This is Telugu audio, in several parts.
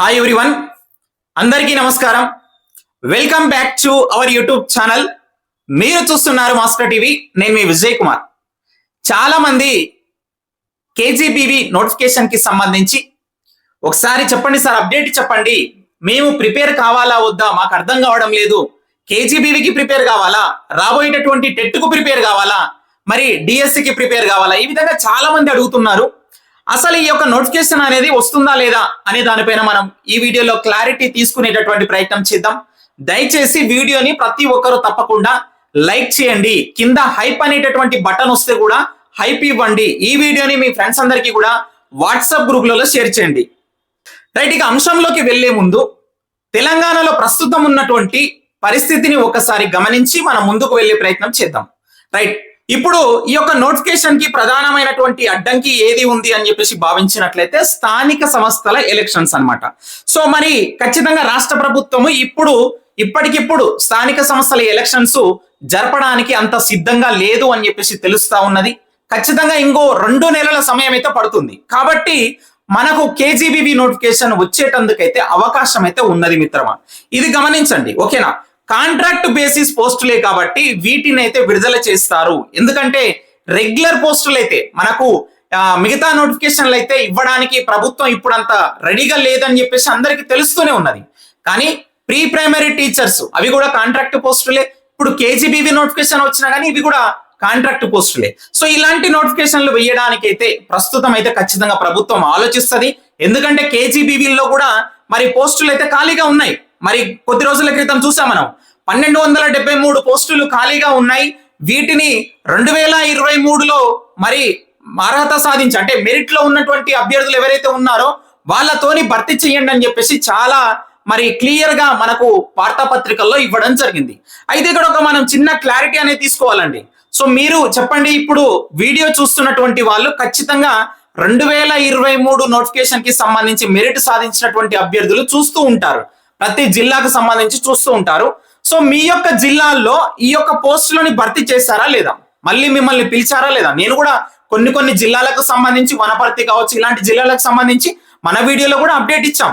హాయ్ ఎవ్రీవన్ అందరికీ నమస్కారం. Welcome back to our YouTube channel మీరు చూస్తున్నారు మాస్టర్ టీవీ. నేను మీ విజయ్ కుమార్. చాలా మంది కేజీబీవి నోటిఫికేషన్కి సంబంధించి ఒకసారి చెప్పండి సార్ అప్డేట్ చెప్పండి. మేము ప్రిపేర్ కావాలా వద్దా? మాకు అర్థం కావడం లేదు. కేజీబీవికి ప్రిపేర్ కావాలా? రాబోయేటటువంటి టెట్కు ప్రిపేర్ కావాలా? మరి డిఎస్సికి ప్రిపేర్ కావాలా? ఈ విధంగా చాలా మంది అడుగుతున్నారు. అసలు ఈ యొక్క నోటిఫికేషన్ అనేది వస్తుందా లేదా అనే దానిపైన మనం ఈ వీడియోలో క్లారిటీ తీసుకునేటటువంటి ప్రయత్నం చేద్దాం. దయచేసి వీడియోని ప్రతి ఒక్కరూ తప్పకుండా లైక్ చేయండి. కింద హైప్ అనేటటువంటి బటన్ వస్తే కూడా హైప్ ఇవ్వండి. ఈ వీడియోని మీ ఫ్రెండ్స్ అందరికీ కూడా వాట్సాప్ గ్రూప్లలో షేర్ చేయండి. రైట్ ఇక అంశంలోకి వెళ్ళే ముందు తెలంగాణలో ప్రస్తుతం ఉన్నటువంటి పరిస్థితిని ఒకసారి గమనించి మనం ముందుకు వెళ్ళే ప్రయత్నం చేద్దాం. రైట్ ఇప్పుడు ఈ యొక్క నోటిఫికేషన్కి ప్రధానమైనటువంటి అడ్డంకి ఏది ఉంది అని చెప్పేసి భావించినట్లయితే స్థానిక సంస్థల ఎలక్షన్స్ అన్నమాట. సో మరి ఖచ్చితంగా రాష్ట్ర ప్రభుత్వము ఇప్పుడు ఇప్పటికిప్పుడు స్థానిక సంస్థల ఎలక్షన్స్ జరపడానికి అంత సిద్ధంగా లేదు అని చెప్పేసి తెలుస్తా ఉన్నది. ఖచ్చితంగా ఇంకో రెండు నెలల సమయం అయితే పడుతుంది. కాబట్టి మనకు కేజీబీబీ నోటిఫికేషన్ వచ్చేటందుకైతే అవకాశం అయితే ఉన్నది మిత్రమా? ఇది గమనించండి ఓకేనా? కాంట్రాక్ట్ బేసిస్ పోస్టులే కాబట్టి వీటిని అయితే విడుదల చేస్తారు. ఎందుకంటే రెగ్యులర్ పోస్టులు అయితే మనకు మిగతా నోటిఫికేషన్లు అయితే ఇవ్వడానికి ప్రభుత్వం ఇప్పుడంత రెడీగా లేదని చెప్పేసి అందరికీ తెలుస్తూనే ఉన్నది. కానీ ప్రీ ప్రైమరీ టీచర్స్ అవి కూడా కాంట్రాక్ట్ పోస్టులే. ఇప్పుడు కేజీబీవీ నోటిఫికేషన్ వచ్చినా కానీ ఇవి కూడా కాంట్రాక్ట్ పోస్టులే. సో ఇలాంటి నోటిఫికేషన్లు వేయడానికి అయితే ప్రస్తుతం అయితే ఖచ్చితంగా ప్రభుత్వం ఆలోచిస్తుంది. ఎందుకంటే కేజీబీవీల్లో కూడా మరి పోస్టులు అయితే ఖాళీగా ఉన్నాయి. మరి కొద్ది రోజుల క్రితం చూసాం మనం. పన్నెండు వందల డెబ్బై మూడు పోస్టులు ఖాళీగా ఉన్నాయి. వీటిని రెండు వేల ఇరవై మూడులో మరి అర్హత సాధించి అంటే మెరిట్లో ఉన్నటువంటి అభ్యర్థులు ఎవరైతే ఉన్నారో వాళ్ళతోని భర్తీ చేయండి అని చెప్పేసి చాలా మరి క్లియర్గా మనకు వార్తాపత్రికల్లో ఇవ్వడం జరిగింది. అయితే ఇక్కడ ఒక మనం చిన్న క్లారిటీ అనేది తీసుకోవాలండి. సో మీరు చెప్పండి ఇప్పుడు వీడియో చూస్తున్నటువంటి వాళ్ళు ఖచ్చితంగా రెండు వేల ఇరవై మూడు నోటిఫికేషన్కి సంబంధించి మెరిట్ సాధించినటువంటి అభ్యర్థులు చూస్తూ ఉంటారు. ప్రతి జిల్లాకు సంబంధించి చూస్తూ ఉంటారు. సో మీ యొక్క జిల్లాల్లో ఈ యొక్క పోస్టులని భర్తీ చేశారా లేదా? మళ్ళీ మిమ్మల్ని పిలిచారా లేదా? నేను కూడా కొన్ని కొన్ని జిల్లాలకు సంబంధించి వనపర్తి కావచ్చు ఇలాంటి జిల్లాలకు సంబంధించి మన వీడియోలో కూడా అప్డేట్ ఇచ్చాం.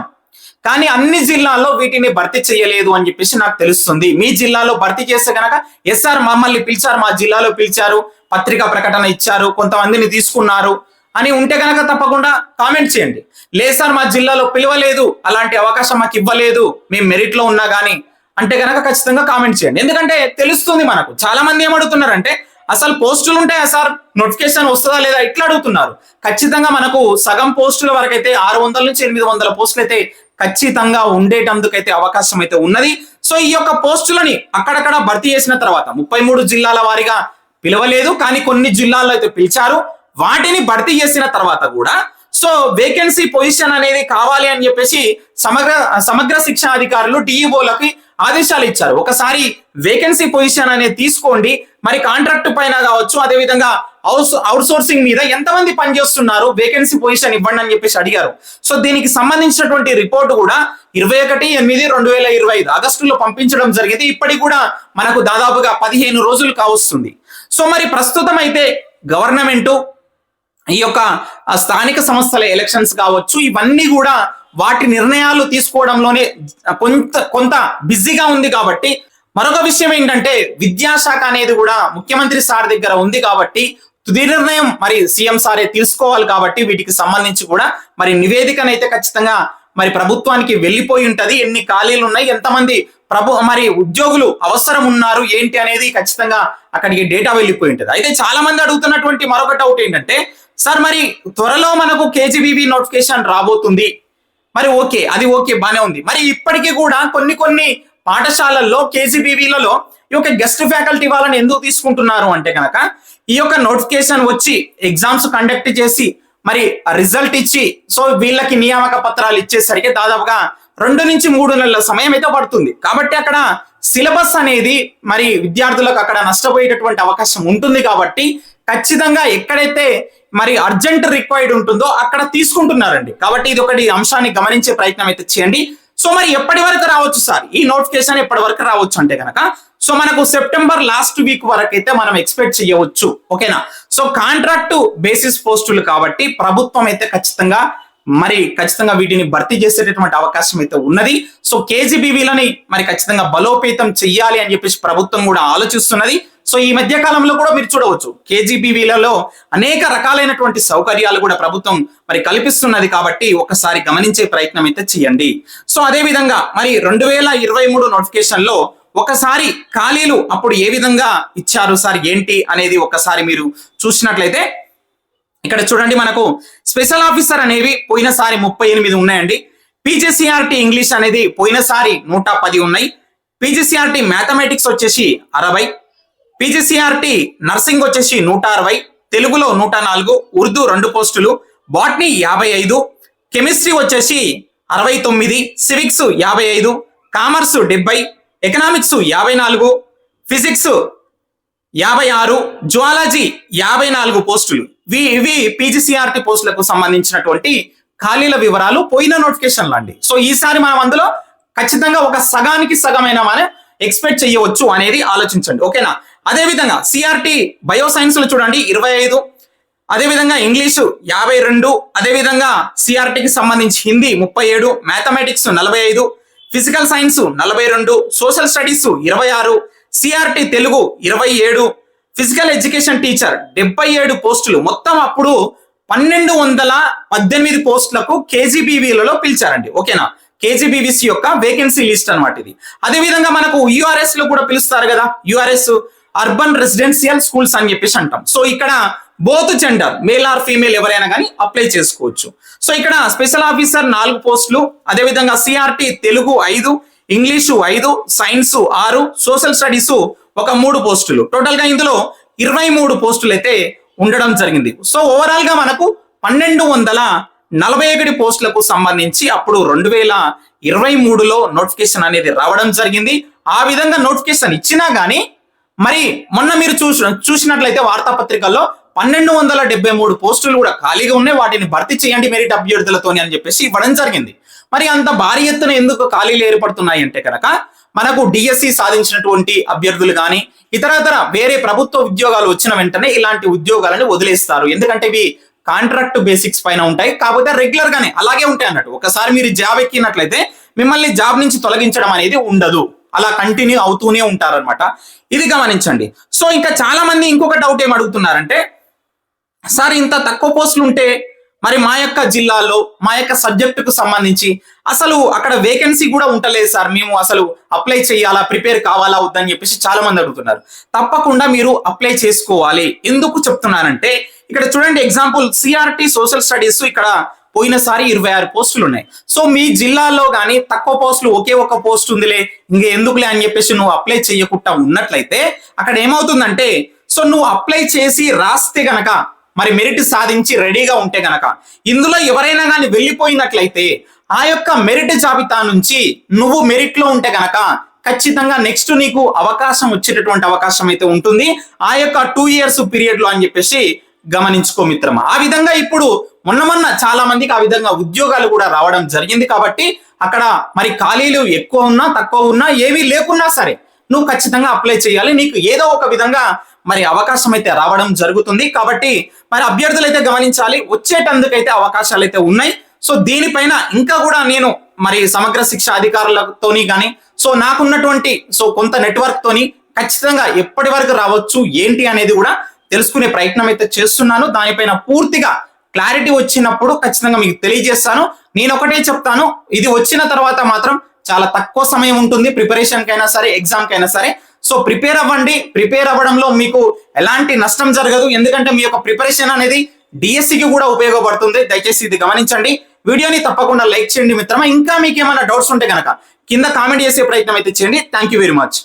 కానీ అన్ని జిల్లాల్లో వీటిని భర్తీ చేయలేదు అని చెప్పేసి నాకు తెలుస్తుంది. మీ జిల్లాలో భర్తీ చేస్తే కనుక ఎస్ఆర్ మమ్మల్ని పిలిచారు మా జిల్లాలో పిలిచారు పత్రికా ప్రకటన ఇచ్చారు కొంతమందిని తీసుకున్నారు అని ఉంటే కనుక తప్పకుండా కామెంట్ చేయండి. లేదు సార్ మా జిల్లాలో పిలవలేదు. అలాంటి అవకాశం మాకు ఇవ్వలేదు. మేము మెరిట్లో ఉన్నా కానీ అంటే కనుక ఖచ్చితంగా కామెంట్ చేయండి. ఎందుకంటే తెలుస్తుంది మనకు. చాలా మంది ఏమడుగుతున్నారంటే అసలు పోస్టులు ఉంటాయా సార్? నోటిఫికేషన్ వస్తుందా లేదా? ఇట్లా అడుగుతున్నారు. ఖచ్చితంగా మనకు సగం పోస్టుల వరకు అయితే ఆరు వందల నుంచి ఎనిమిది వందల పోస్టులు అయితే ఖచ్చితంగా ఉండేటందుకైతే అవకాశం అయితే ఉన్నది. సో ఈ యొక్క పోస్టులని అక్కడక్కడ భర్తీ చేసిన తర్వాత ముప్పై మూడు జిల్లాల వారిగా పిలవలేదు. కానీ కొన్ని జిల్లాల్లో అయితే పిలిచారు. వాటిని భర్తీ చేసిన తర్వాత కూడా సో వేకెన్సీ పొజిషన్ అనేది కావాలి అని చెప్పేసి సమగ్ర సమగ్ర శిక్షణ అధికారులు టీఈఓలకి ఆదేశాలు ఇచ్చారు. ఒకసారి వేకెన్సీ పొజిషన్ అనేది తీసుకోండి. మరి కాంట్రాక్ట్ పైన కావచ్చు అదే విధంగా అవుట్ అవుట్ సోర్సింగ్ మీద ఎంతమంది పనిచేస్తున్నారు వేకెన్సీ పొజిషన్ ఇవ్వండి అని చెప్పేసి అడిగారు. సో దీనికి సంబంధించినటువంటి రిపోర్ట్ కూడా ఇరవై ఒకటి ఎనిమిది రెండు వేల ఇరవై ఐదు ఆగస్టులో పంపించడం జరిగింది. ఇప్పటికి కూడా మనకు దాదాపుగా పదిహేను రోజులు కావస్తుంది. సో మరి ప్రస్తుతం అయితే గవర్నమెంట్ ఈ యొక్క స్థానిక సంస్థల ఎలక్షన్స్ కావచ్చు ఇవన్నీ కూడా వాటి నిర్ణయాలు తీసుకోవడంలోనే కొంత కొంత బిజీగా ఉంది కాబట్టి మరొక విషయం ఏంటంటే విద్యాశాఖ అనేది కూడా ముఖ్యమంత్రి సార్ దగ్గర ఉంది కాబట్టి తుది నిర్ణయం మరి సీఎం సారే తీసుకోవాలి కాబట్టి వీటికి సంబంధించి కూడా మరి నివేదికనైతే ఖచ్చితంగా మరి ప్రభుత్వానికి వెళ్ళిపోయి ఉంటది. ఎన్ని ఖాళీలు ఉన్నాయి? ఎంతమంది ప్రభు మరి ఉద్యోగులు అవసరం ఉన్నారు? ఏంటి అనేది ఖచ్చితంగా అక్కడికి డేటా వెళ్ళిపోయి ఉంటుంది. అయితే చాలా మంది అడుగుతున్నటువంటి మరొక డౌట్ ఏంటంటే సార్ మరి త్వరలో మనకు కేజీబీబీ నోటిఫికేషన్ రాబోతుంది. మరి ఓకే అది ఓకే బానే ఉంది. మరి ఇప్పటికీ కూడా కొన్ని కొన్ని పాఠశాలల్లో కేజీబీవీలలో ఈ యొక్క గెస్ట్ ఫ్యాకల్టీ వాళ్ళని ఎందుకు తీసుకుంటున్నారు అంటే కనుక ఈ యొక్క నోటిఫికేషన్ వచ్చి ఎగ్జామ్స్ కండక్ట్ చేసి మరి రిజల్ట్ ఇచ్చి సో వీళ్ళకి నియామక పత్రాలు ఇచ్చేసరికి దాదాపుగా రెండు నుంచి మూడు నెలల సమయం అయితే పడుతుంది. కాబట్టి అక్కడ సిలబస్ అనేది మరి విద్యార్థులకు అక్కడ నష్టపోయేటటువంటి అవకాశం ఉంటుంది కాబట్టి ఖచ్చితంగా ఎక్కడైతే మరి అర్జెంట్ రిక్వైర్డ్ ఉంటుందో అక్కడ తీసుకుంటున్నారండి. కాబట్టి ఇది ఒకటి అంశాన్ని గమనించే ప్రయత్నం అయితే చేయండి. సో మరి ఎప్పటి వరకు రావచ్చు సార్? ఈ నోటిఫికేషన్ ఎప్పటి వరకు రావచ్చు అంటే కనుక సో మనకు సెప్టెంబర్ లాస్ట్ వీక్ వరకు అయితే మనం ఎక్స్పెక్ట్ చేయవచ్చు. ఓకేనా? సో కాంట్రాక్ట్ బేసిస్ పోస్టులు కాబట్టి ప్రభుత్వం అయితే ఖచ్చితంగా మరి ఖచ్చితంగా వీటిని భర్తీ చేసేటటువంటి అవకాశం అయితే ఉన్నది. సో కేజీబీవీలని మరి ఖచ్చితంగా బలోపేతం చెయ్యాలి అని చెప్పేసి ప్రభుత్వం కూడా ఆలోచిస్తున్నది. సో ఈ మధ్య కాలంలో కూడా మీరు చూడవచ్చు కేజీబీవీలలో అనేక రకాలైనటువంటి సౌకర్యాలు కూడా ప్రభుత్వం మరి కల్పిస్తున్నది కాబట్టి ఒకసారి గమనించే ప్రయత్నం అయితే చేయండి. సో అదే విధంగా మరి రెండు వేల ఇరవై మూడు నోటిఫికేషన్లో ఒకసారి ఖాళీలు అప్పుడు ఏ విధంగా ఇచ్చారు సార్? ఏంటి అనేది ఒకసారి మీరు చూసినట్లయితే ఇక్కడ చూడండి మనకు స్పెషల్ ఆఫీసర్ అనేవి పోయినసారి ముప్పై ఎనిమిది ఉన్నాయండి. పీజీసీఆర్టీ ఇంగ్లీష్ అనేది పోయినసారి నూట పది ఉన్నాయి. పీజీసీఆర్టీ మ్యాథమెటిక్స్ వచ్చేసి అరవై. పీజీసీఆర్టీ నర్సింగ్ వచ్చేసి నూట అరవై. తెలుగులో నూట నాలుగు ఉర్దూ రెండు పోస్టులు బాట్నీ యాభై ఐదు కెమిస్ట్రీ వచ్చేసి అరవై తొమ్మిది సివిక్స్ యాభై ఐదు కామర్స్ డెబ్బై ఎకనామిక్స్ యాభై నాలుగు ఫిజిక్స్ యాభై ఆరు జువాలజీ యాభై నాలుగు పోస్టులు. ఇవి ఇవి పీజీసీఆర్టీ పోస్టులకు సంబంధించినటువంటి ఖాళీల వివరాలు పోయిన నోటిఫికేషన్లు అండి. సో ఈసారి మనం అందులో ఖచ్చితంగా ఒక సగానికి సగమైన మనం ఎక్స్పెక్ట్ చేయవచ్చు అనేది ఆలోచించండి. ఓకేనా? అదేవిధంగా సిఆర్టీ బయో సైన్స్లు చూడండి ఇరవై ఐదు. అదేవిధంగా ఇంగ్లీషు యాభై రెండు. అదేవిధంగా సిఆర్టీకి సంబంధించి హిందీ ముప్పై ఏడు. మ్యాథమెటిక్స్ నలభై ఐదు. ఫిజికల్ సైన్స్ నలభై రెండు సోషల్ స్టడీస్ ఇరవై ఆరు సిఆర్టి తెలుగు ఇరవై ఏడు ఫిజికల్ ఎడ్యుకేషన్ టీచర్ డెబ్బై ఏడు పోస్టులు. మొత్తం అప్పుడు పన్నెండు వందల పద్దెనిమిది పోస్టులకు కేజీబీవీలలో పిలిచారండి. ఓకేనా? కేజీబీవీసీ యొక్క వేకెన్సీ లిస్ట్ అనమాట ఇది. అదే విధంగా మనకు యుఆర్ఎస్లో కూడా పిలుస్తారు కదా. యుఆర్ఎస్ అర్బన్ రెసిడెన్షియల్ స్కూల్స్ అని చెప్పేసి అంటాం. సో ఇక్కడ both gender male or female ఎవరైనా కానీ అప్లై చేసుకోవచ్చు. సో ఇక్కడ స్పెషల్ ఆఫీసర్ నాలుగు పోస్టులు అదేవిధంగా సిఆర్టీ తెలుగు ఐదు ఇంగ్లీషు ఐదు సైన్స్ ఆరు సోషల్ స్టడీస్ ఒక మూడు పోస్టులు. టోటల్గా ఇందులో ఇరవై మూడు పోస్టులు అయితే ఉండడం జరిగింది. సో ఓవరాల్గా మనకు పన్నెండు వందల నలభై ఒకటి పోస్టులకు సంబంధించి అప్పుడు రెండు వేల ఇరవై మూడులో నోటిఫికేషన్ అనేది రావడం జరిగింది. ఆ విధంగా నోటిఫికేషన్ ఇచ్చినా కానీ మరి మొన్న మీరు చూసిన చూసినట్లయితే వార్తాపత్రికల్లో పన్నెండు వందల డెబ్బై మూడు పోస్టులు కూడా ఖాళీగా ఉన్నాయి. వాటిని భర్తీ చేయండి మెరిట్ అభ్యర్థులతోని అని చెప్పేసి ఇవ్వడం జరిగింది. మరి అంత భారీ ఎత్తున ఎందుకు ఖాళీలు ఏర్పడుతున్నాయి అంటే కనుక మనకు డిఎస్సి సాధించినటువంటి అభ్యర్థులు కానీ ఇతరతర వేరే ప్రభుత్వ ఉద్యోగాలు వచ్చిన వెంటనే ఇలాంటి ఉద్యోగాలను వదిలేస్తారు. ఎందుకంటే ఇవి కాంట్రాక్ట్ బేసిక్స్ పైన ఉంటాయి. కాకపోతే రెగ్యులర్ గానే అలాగే ఉంటాయి అన్నట్టు. ఒకసారి మీరు జాబ్ ఎక్కినట్లయితే మిమ్మల్ని జాబ్ నుంచి తొలగించడం అనేది ఉండదు. అలా కంటిన్యూ అవుతూనే ఉంటారనమాట ఇది గమనించండి. సో ఇంకా చాలా మంది ఇంకొక డౌట్ ఏం అడుగుతున్నారంటే సార్ ఇంత తక్కువ పోస్టులు ఉంటే మరి మా యొక్క జిల్లాలో మా యొక్క సబ్జెక్టుకు సంబంధించి అసలు అక్కడ వేకెన్సీ కూడా ఉండలేదు సార్. మేము అసలు అప్లై చేయాలా ప్రిపేర్ కావాలా వద్దని చెప్పేసి చాలా మంది అడుగుతున్నారు. తప్పకుండా మీరు అప్లై చేసుకోవాలి. ఎందుకు చెప్తున్నానంటే ఇక్కడ చూడండి ఎగ్జాంపుల్ సిఆర్టీ సోషల్ స్టడీస్ ఇక్కడ పోయినసారి ఇరవై ఆరు పోస్టులు ఉన్నాయి. సో మీ జిల్లాలో కానీ తక్కువ పోస్టులు ఒకే ఒక పోస్ట్ ఉందిలే ఇంకా ఎందుకులే అని చెప్పేసి నువ్వు అప్లై చేయకుండా ఉన్నట్లయితే అక్కడ ఏమవుతుందంటే సో నువ్వు అప్లై చేసి రాస్తే గనక మరి మెరిట్ సాధించి రెడీగా ఉంటే గనక ఇందులో ఎవరైనా కానీ వెళ్ళిపోయినట్లయితే ఆ యొక్క మెరిట్ జాబితా నుంచి నువ్వు మెరిట్లో ఉంటే గనక ఖచ్చితంగా నెక్స్ట్ నీకు అవకాశం వచ్చేటటువంటి అవకాశం అయితే ఉంటుంది. ఆ యొక్క టూ ఇయర్స్ పీరియడ్లో అని చెప్పేసి గమనించుకో మిత్రమా. ఆ విధంగా ఇప్పుడు మొన్న మొన్న చాలా మందికి ఆ విధంగా ఉద్యోగాలు కూడా రావడం జరిగింది కాబట్టి అక్కడ మరి ఖాళీలు ఎక్కువ ఉన్నా తక్కువ ఉన్నా ఏమీ లేకున్నా సరే నువ్వు ఖచ్చితంగా అప్లై చేయాలి. నీకు ఏదో ఒక విధంగా మరి అవకాశం అయితే రావడం జరుగుతుంది. కాబట్టి మరి అభ్యర్థులు అయితే గమనించాలి. వచ్చేటందుకైతే అవకాశాలు అయితే ఉన్నాయి. సో దీనిపైన ఇంకా కూడా నేను మరి సమగ్ర శిక్ష అధికారులతోని కానీ సో నాకున్నటువంటి సో కొంత నెట్వర్క్ తోని ఖచ్చితంగా ఎప్పటి వరకు రావచ్చు ఏంటి అనేది కూడా తెలుసుకునే ప్రయత్నం అయితే చేస్తున్నాను. దానిపైన పూర్తిగా క్లారిటీ వచ్చినప్పుడు ఖచ్చితంగా మీకు తెలియజేస్తాను. నేను ఒకటే చెప్తాను. ఇది వచ్చిన తర్వాత మాత్రం చాలా తక్కువ సమయం ఉంటుంది ప్రిపరేషన్ కైనా సరే ఎగ్జామ్ కైనా సరే. సో ప్రిపేర్ అవ్వండి. ప్రిపేర్ అవ్వడంలో మీకు ఎలాంటి నష్టం జరగదు. ఎందుకంటే మీ యొక్క ప్రిపరేషన్ అనేది డిఎస్సికి కూడా ఉపయోగపడుతుంది. దయచేసి ఇది గమనించండి. వీడియోని తప్పకుండా లైక్ చేయండి మిత్రమా. ఇంకా మీకు ఏమైనా డౌట్స్ ఉంటే కనుక కింద కామెంట్ చేసే ప్రయత్నం అయితే చేయండి. Thank you very much